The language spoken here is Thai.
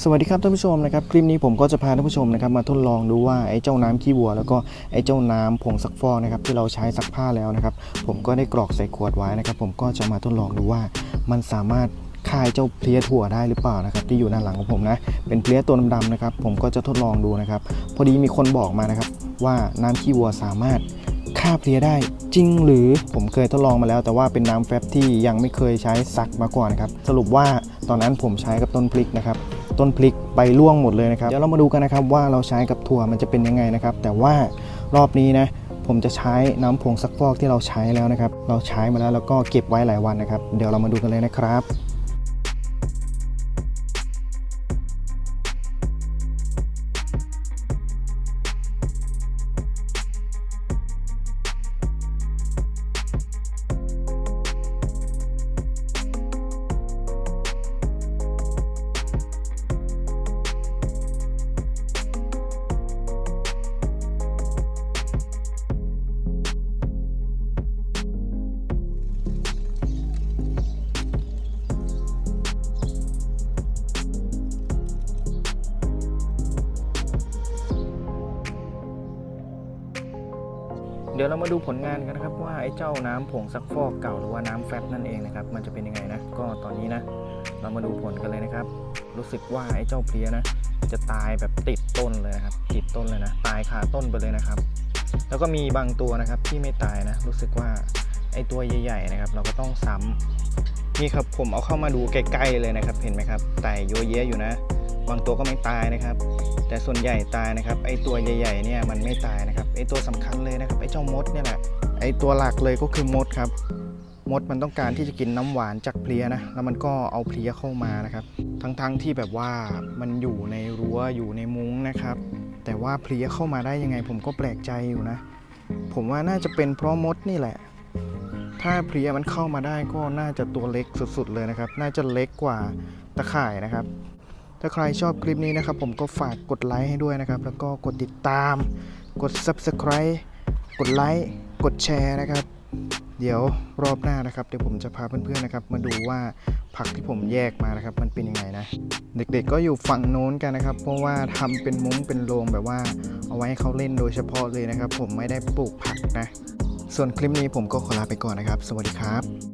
สวัสดีครับท่านผู้ชมนะครับคลิปนี้ผมก็จะพาท่านผู้ชมนะครับมาทดลองดูว่าไอ้เจ้าน้ำขี้วัว แล้วก็ไอ้เจ้าน้ำผงซักฟอกนะครับที่เราใช้ซักผ้าแล้วนะครับ ผมก็ได้กรอกใส่ขวดไว้นะครับ ผมก็จะมาทดลองดูว่ามันสามารถฆ่าไอ้เจ้าเพลี้ยถั่วได้หรือเปล่านะครับที่อยู่ด้านหลังของผมนะเป็นเพลี้ยตัวดำๆนะครับ ผมก็จะทดลองดูนะครับ พอดีมีคนบอกมานะครับ ว่าน้ำขี้วัวสามารถฆ่าเพลี้ยได้จริงหรือผมเคยทดลองมาแล้ว แต่ว่าเป็นน้ำแฟบที่ยังไม่เคยใช้ซักมาก่อนนะครับสรุปว่าตอนนั้นผมใช้กับต้นพริกนะครับ ต้นพริกไปร่วงหมดเลยนะครับเดี๋ยวเรามาดูกันนะครับว่าเราใช้กับถั่วมันจะเป็นยังไงนะครับ แต่ว่ารอบนี้นะผมจะใช้น้ำผงซักฟอกที่เราใช้แล้วนะครับ เราใช้มาแล้วแล้วก็เก็บไว้หลายวันนะครับ เดี๋ยวเรามาดูกันเลยนะครับ เดี๋ยวเรามาดูผลงานกันนะครับว่าไอ้เจ้าน้ำผงซักฟอกเก่าหรือว่าน้ำแฟบนั่นเองนะครับมันจะเป็นยังไงนะก็ตอนนี้นะ เรามาดูผลกันเลยนะครับ รู้สึกว่าไอ้เจ้าเพลี้ยนะ จะตายแบบติดต้นเลยนะครับติดต้นเลยนะตายคาต้นไปเลยนะครับ แล้วก็มีบางตัวนะครับที่ไม่ตายนะ รู้สึกว่าไอ้ตัวใหญ่ ๆนะครับ เราก็ต้องซ้ำนี่ครับผมเอาเข้ามาดูใกล้ๆเลยนะครับ เห็นไหมครับตายเยอะแยะอยู่นะ บางตัวก็ไม่ตายนะครับ แต่ส่วนใหญ่ตายนะครับ ไอตัวใหญ่ๆเนี่ยมันไม่ตายนะครับ ไอตัวสำคัญเลยนะครับ ไอเจ้ามดเนี่ยแหละ ไอตัวหลักเลยก็คือมดครับ มดมันต้องการที่จะกินน้ำหวานจากเพลียนะ แล้วมันก็เอาเพลียเข้ามานะครับ ทั้งๆที่แบบว่ามันอยู่ในรั้วอยู่ในมุ้งนะครับ แต่ว่าเพลียเข้ามาได้ยังไง ผมก็แปลกใจอยู่นะ ผมว่าน่าจะเป็นเพราะมดนี่แหละถ้าเพลียมันเข้ามาได้ก็น่าจะตัวเล็กสุดๆเลยนะครับ น่าจะเล็กกว่าตะข่ายนะครับ ถ้าใครชอบคลิปนี้นะครับ ผมก็ฝากกดไลค์ให้ด้วยนะครับ แล้วก็กดติดตาม กด Subscribe กดไลค์ กดแชร์นะครับ เดี๋ยวรอบหน้านะครับ เดี๋ยวผมจะพาเพื่อนๆนะครับ มาดูว่าผักที่ผมแยกมานะครับ มันเป็นยังไงนะ เด็กๆก็อยู่ฝั่งโน้นกันนะครับ เพราะว่าทำเป็นมุ้งเป็นโรงแบบว่า เอาไว้ให้เขาเล่นโดยเฉพาะเลยนะครับ ผมไม่ได้ปลูกผักนะ ส่วนคลิปนี้ผมก็ขอลาไปก่อนนะครับ สวัสดีครับ